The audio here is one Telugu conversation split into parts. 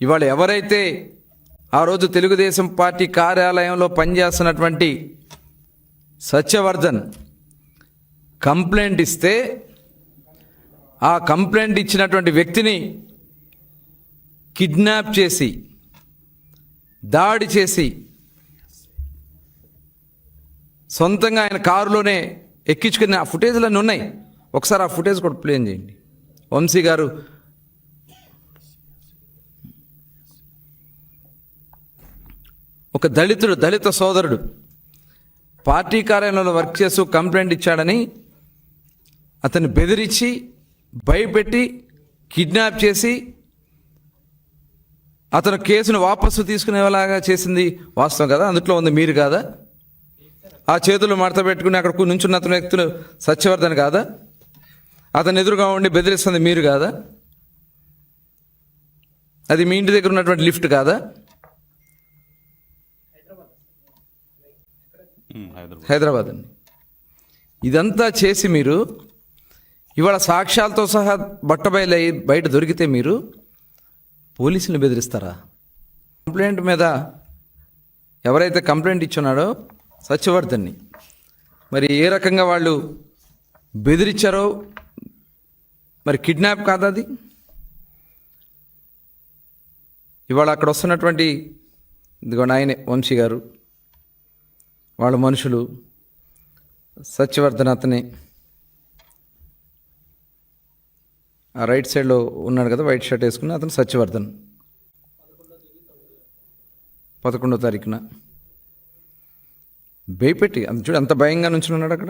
ఇవాళ ఎవరైతే ఆ రోజు తెలుగుదేశం పార్టీ కార్యాలయంలో పనిచేస్తున్నటువంటి సత్యవర్ధన్ కంప్లైంట్ ఇస్తే ఆ కంప్లైంట్ ఇచ్చినటువంటి వ్యక్తిని కిడ్నాప్ చేసి దాడి చేసి సొంతంగా ఆయన కారులోనే ఎక్కించుకుని ఆ ఫుటేజ్లన్నీ ఉన్నాయి. ఒకసారి ఆ ఫుటేజ్ కూడా ప్లేన్ చేయండి. వంశీ గారు ఒక దళితుడు దళిత సోదరుడు పార్టీ కార్యాలయంలో వర్క్ చేస్తూ కంప్లైంట్ ఇచ్చాడని అతన్ని బెదిరించి భయపెట్టి కిడ్నాప్ చేసి అతను కేసును వాపసు తీసుకునేలాగా చేసింది వాస్తవం కదా? అందులో ఉంది మీరు కాదా? ఆ చేతులు మడత పెట్టుకుని అక్కడ నుంచున్న అతని వ్యక్తులు సత్యవర్ధన్ కాదా? అతను ఎదురుగా ఉండి బెదిరిస్తుంది మీరు కాదా? అది మీ ఇంటి దగ్గర ఉన్నటువంటి లిఫ్ట్ కాదా? హైదరాబాద్. అండి. ఇదంతా చేసి మీరు ఇవాళ సాక్ష్యాలతో సహా బట్టబయలు బయట దొరికితే మీరు పోలీసుని బెదిరిస్తారా? కంప్లైంట్ మీద ఎవరైతే కంప్లైంట్ ఇచ్చున్నాడో సత్యవర్ధన్ని. మరి ఏ రకంగా వాళ్ళు బెదిరించారో మరి కిడ్నాప్ కాదా అది? ఇవాళ అక్కడ వస్తున్నటువంటి ఇదిగో నాయనే వంశీ గారు. వాళ్ళ మనుషులు సత్యవర్ధన్ అతనే. ఆ రైట్ సైడ్లో ఉన్నాడు కదా వైట్ షర్ట్ వేసుకుని అతను సత్యవర్ధన్. పదకొండో తారీఖున. భయపెట్టి అంత చూడు అంత భయంగా నుంచి ఉన్నాడు అక్కడ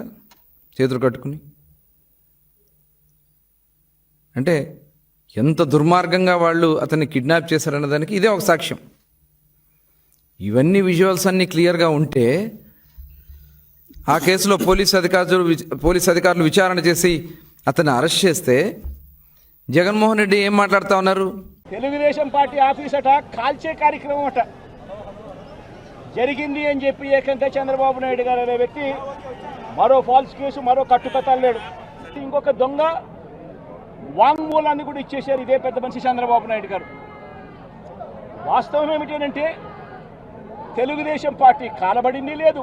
చేతులు కట్టుకుని. అంటే ఎంత దుర్మార్గంగా వాళ్ళు అతన్ని కిడ్నాప్ చేశారన్న దానికి ఇదే ఒక సాక్ష్యం. ఇవన్నీ విజువల్స్ అన్నీ క్లియర్గా ఉంటే ఆ కేసులో పోలీస్ అధికారులు పోలీస్ అధికారులు విచారణ చేసి అతన్ని అరెస్ట్ చేస్తే జగన్మోహన్ రెడ్డి ఏం మాట్లాడుతా ఉన్నారు? తెలుగుదేశం పార్టీ ఆఫీస్ అట కాల్చే కార్యక్రమం అట. జరిగింది అని చెప్పి ఏకంగా చంద్రబాబు నాయుడు గారు అనే వ్యక్తి మరో ఫాల్స్ కేసు మరో కట్టుకథలేడు ఇంకొక దొంగ వాంగ్మూలాన్ని కూడా ఇచ్చేశారు ఇదే పెద్ద మనిషి చంద్రబాబు నాయుడు గారు. వాస్తవం ఏమిటంటే తెలుగుదేశం పార్టీ కాలబడింది లేదు.